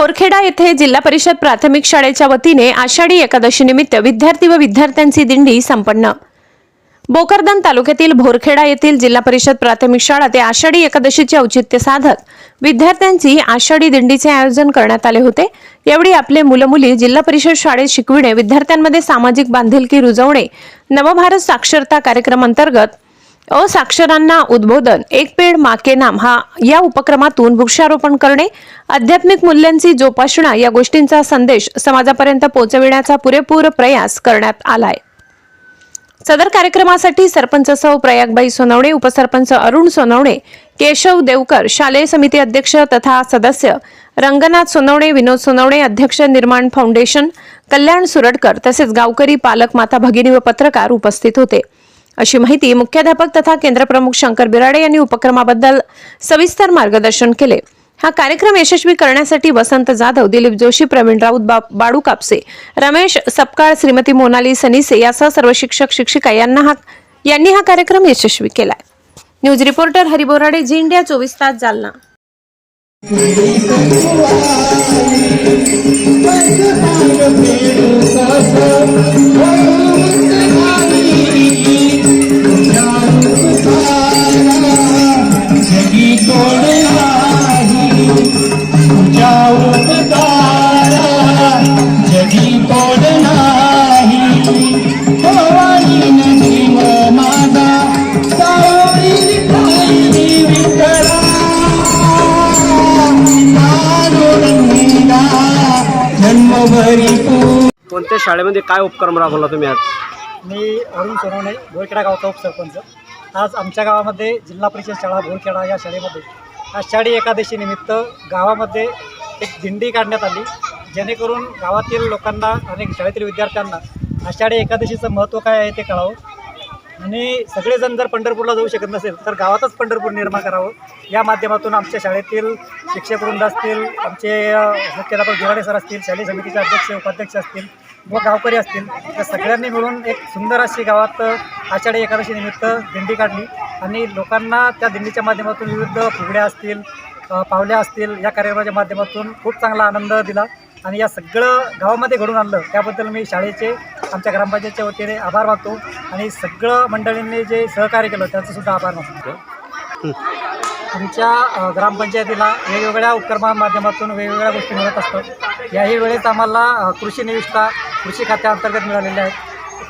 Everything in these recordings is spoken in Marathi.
भोरखेडा येथे जिल्हा परिषद प्राथमिक शाळेच्या वतीने आषाढी एकादशी निमित्त विद्यार्थी व विद्यार्थ्यांची दिंडी संपन्न. बोकरदन तालुक्यातील भोरखेडा येथील जिल्हा परिषद प्राथमिक शाळा ते आषाढी एकादशीचे औचित्य साधत विद्यार्थ्यांची आषाढी दिंडीचे आयोजन करण्यात आले होते. यावेळी आपले मुलं मुली जिल्हा परिषद शाळेत शिकविणे विद्यार्थ्यांमध्ये सामाजिक बांधिलकी रुजवणे नवभारत साक्षरता कार्यक्रमांतर्गत असाक्षरांना उद्बोधन एक पेड माके नाम हा या उपक्रमातून वृक्षारोपण करणे आध्यात्मिक मूल्यांची जोपासना या गोष्टींचा संदेश समाजापर्यंत पोहोचविण्याचा पुरेपूर प्रयास करण्यात आलाय. सदर कार्यक्रमासाठी सरपंच सौ प्रयागबाई सोनवणे उपसरपंच अरुण सोनवणे केशव देवकर शालेय समिती अध्यक्ष तथा सदस्य रंगनाथ सोनवणे विनोद सोनवणे अध्यक्ष निर्माण फाउंडेशन कल्याण सुरडकर तसेच गावकरी पालक माता भगिनी व पत्रकार उपस्थित होते. अशी माहिती मुख्याध्यापक तथा केंद्रप्रमुख शंकर बिराडे यांनी उपक्रमाबद्दल सविस्तर मार्गदर्शन केले. हा कार्यक्रम यशस्वी करण्यासाठी वसंत जाधव दिलीप जोशी प्रवीण राऊत बा- बाडू कापसे रमेश सपकाळ श्रीमती मोनाली सनीसे यासह सर्व शिक्षक शिक्षिका यांना हा यांनी हा कार्यक्रम यशस्वी केलाय. News reporter Hari Borade Borade India चोवीस तास जालना. शाळेमध्ये काय उपक्रम राबवला तुम्ही आज? मी अरुण सोनवणे भोरखेडा गावचा उपसरपंच. आज आमच्या गावामध्ये जिल्हा परिषद शाळा भोरखेडा या शाळेमध्ये. आषाढी एकादशीनिमित्त गावामध्ये एक दिंडी काढण्यात आली. जेणेकरून गावातील लोकांना आणि शाळेतील विद्यार्थ्यांना आषाढी एकादशीचं महत्त्व काय आहे ते कळावं. आणि सगळेजण जर पंढरपूरला जाऊ शकत नसेल तर गावातच पंढरपूर निर्माण करावं. या माध्यमातून आमच्या शाळेतील शिक्षक वृंद असतील आमचे मुख्याध्यापक गिराडे सर असतील शालेय समितीचे अध्यक्ष उपाध्यक्ष असतील व गावकरी असतील तर सगळ्यांनी मिळून एक सुंदर अशी गावात आषाढी एकादशी निमित्त दिंडी काढली. आणि लोकांना त्या दिंडीच्या माध्यमातून विविध फुगड्या असतील पावल्या असतील या कार्यक्रमाच्या माध्यमातून खूप चांगला आनंद दिला. आणि या सगळं गावामध्ये घडून आणलं त्याबद्दल मी शाळेचे आमच्या ग्रामपंचायतच्या वतीने आभार मानतो. आणि सगळं मंडळींनी जे सहकार्य केलं त्यांचंसुद्धा आभार मानतो. आमच्या ग्रामपंचायतीला वेगवेगळ्या उपक्रमा माध्यमातून वेगवेगळ्या गोष्टी मिळत असतात. याही वेळेस आम्हाला कृषी निविष्ठा कृषी खात्याअंतर्गत मिळालेले आहेत.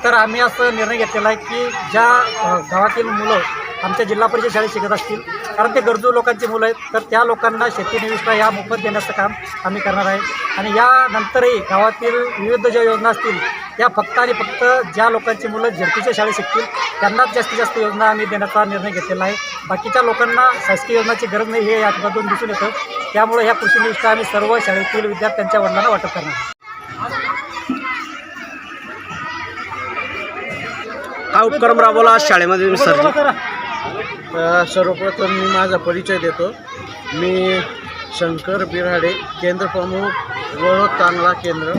तर आम्ही असं निर्णय घेतलेला आहे की ज्या गावातील मुलं आमच्या जिल्हा परिषद शाळेत शिकत असतील कारण ते गरजू लोकांची मुलं आहेत तर त्या लोकांना शेती निविष्ठा ह्या मोफत देण्याचं काम आम्ही करणार आहे. आणि यानंतरही गावातील विविध ज्या योजना असतील त्या फक्त आणि फक्त ज्या लोकांची मुलं झडपीच्या शाळेत शिकतील त्यांनाच जास्तीत जास्त योजना आम्ही देण्याचा निर्णय घेतलेला आहे. बाकीच्या लोकांना शासकीय योजनाची गरज नाही हे यातून दिसून येतं. त्यामुळे ह्या कृषी निविष्ठा आम्ही सर्व शाळेतील विद्यार्थ्यांच्या वडिलांना वाटप करणार हा उपक्रम राबवला आज शाळेमध्ये तुम्ही अ, सर्वप्रथम मी माझा परिचय देतो. मी शंकर बिराडे केंद्रप्रमुख वळद तांगळा केंद्र.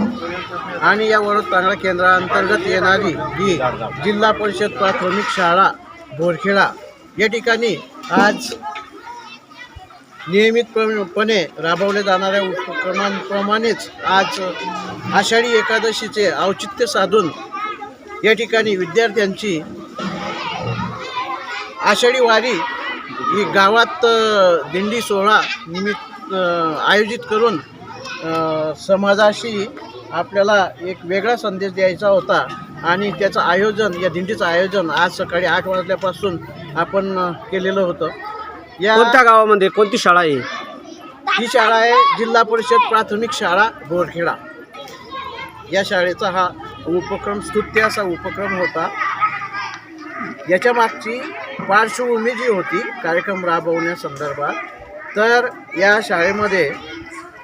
आणि या वळद तांगळा केंद्राअंतर्गत येणारी ही जिल्हा परिषद प्राथमिक शाळा बोरखेडा. या ठिकाणी आज नियमितपणे राबवल्या जाणाऱ्या उपक्रमांप्रमाणेच आज आषाढी एकादशीचे औचित्य साधून या ठिकाणी विद्यार्थ्यांची आषाढी वारी ही गावात दिंडी सोहळा निमित्त आयोजित करून समाजाशी आपल्याला एक वेगळा संदेश द्यायचा होता आणि त्याचं आयोजन या दिंडीचं आयोजन आज सकाळी आठ वाजल्यापासून आपण केलेलं होतं. या कोणत्या गावामध्ये कोणती शाळा आहे? ही शाळा आहे जिल्हा परिषद प्राथमिक शाळा बोरखेडा. या शाळेचा हा उपक्रम स्तुत्य असा उपक्रम होता. याच्या मागची पार्श्वभूमी जी होती कार्यक्रम राबवण्यासंदर्भात तर या शाळेमध्ये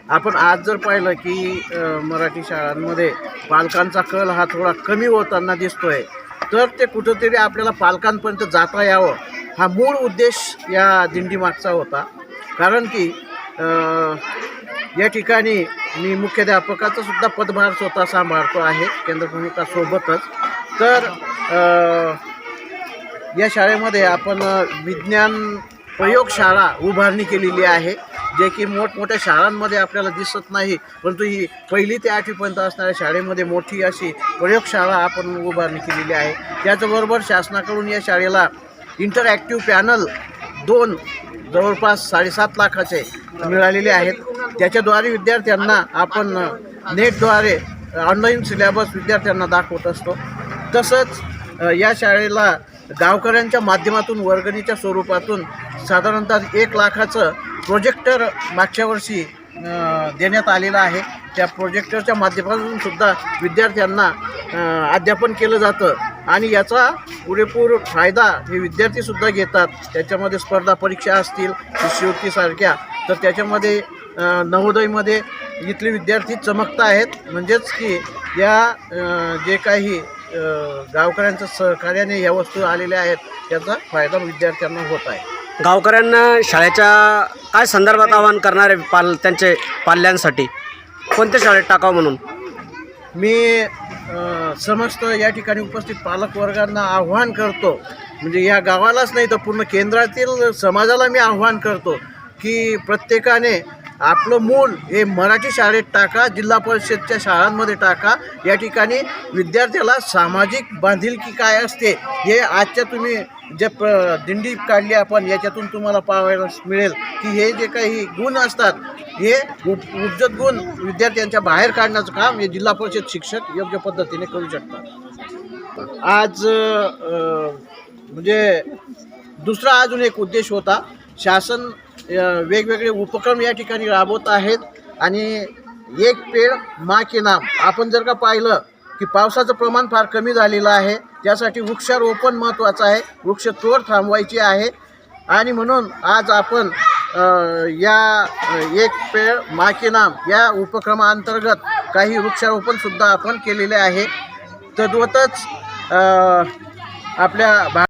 आपण आज जर पाहिलं की मराठी शाळांमध्ये पालकांचा कल हा थोडा कमी होताना दिसतोय तर ते कुठंतरी आपल्याला पालकांपर्यंत जाता यावं हा मूळ उद्देश या दिंडीमागचा होता. कारण की या ठिकाणी मी मुख्याध्यापकाचा सुद्धा पदभार स्वतः सांभाळतो आहे केंद्रप्रमुखासोबतच तर या शाळेमध्ये आपण विज्ञान प्रयोगशाळा उभारणी केलेली आहे जे की मोठमोठ्या शाळांमध्ये आपल्याला दिसत नाही परंतु ही पहिली ते आठवीपर्यंत असणाऱ्या शाळेमध्ये मोठी अशी प्रयोगशाळा आपण उभारणी केलेली आहे. त्याचबरोबर शासनाकडून या शाळेला इंटरॅक्टिव्ह पॅनल दोन जवळपास साडेसात लाखाचे मिळालेले आहेत. त्याच्याद्वारे विद्यार्थ्यांना आपण नेटद्वारे ऑनलाईन सिलेबस विद्यार्थ्यांना दाखवत असतो. तसंच या शाळेला गावकऱ्यांच्या माध्यमातून वर्गणीच्या स्वरूपातून साधारणतः एक लाखाचं प्रोजेक्टर मागच्या वर्षी देण्यात आलेलं आहे. त्या प्रोजेक्टरच्या माध्यमातून सुद्धा विद्यार्थ्यांना अध्यापन केलं जातं. आणि याचा पुरेपूर फायदा हे विद्यार्थीसुद्धा घेतात. त्याच्यामध्ये स्पर्धा परीक्षा असतील शिष्यवृत्तीसारख्या तर त्याच्यामध्ये नवोदयमध्ये इथले विद्यार्थी चमकत आहेत. म्हणजेच की या जे काही अ, गावकऱ्यांचं सहकार्याने या वस्तू आलेल्या आहेत त्याचा फायदा विद्यार्थ्यांना होत आहे. गावकऱ्यांना शाळेच्या काय संदर्भात आवाहन करणारे पाल त्यांचे पाल्यांसाठी? कोणत्या शाळेत टाकावं म्हणून? मी समस्त या ठिकाणी उपस्थित पालकवर्गांना आव्हान करतो. म्हणजे या गावालाच नाही तर पूर्ण केंद्रातील समाजाला मी आव्हान करतो की प्रत्येकाने आपलं मूल हे मराठी शाळेत टाका जिल्हा परिषदच्या शाळांमध्ये टाका. या ठिकाणी विद्यार्थ्याला सामाजिक बांधिलकी काय असते हे आजच्या तुम्ही जे प दिंडी काढली आपण याच्यातून तुम्हाला पाहायला मिळेल की हे जे काही गुण असतात हे उप उपजत गुण विद्यार्थ्यांच्या बाहेर काढण्याचं काम हे जिल्हा परिषद शिक्षक योग्य पद्धतीने करू शकतात. आज म्हणजे दुसरा अजून एक उद्देश होता शासन वेगवेगळे उपक्रम या ठिकाणी राबवत आहेत. आणि एक पेड मा के नाम. आपण जर का पाहिलं की पावसाचं प्रमाण फार कमी झालेलं आहे. त्यासाठी वृक्षारोपण महत्त्वाचं आहे. वृक्षतोड थांबवायची आहे. आणि म्हणून आज आपण या एक पेड मा की नाम या उपक्रमाअंतर्गत काही वृक्षारोपणसुद्धा आपण केलेले आहे. तद्वतच आपल्या भा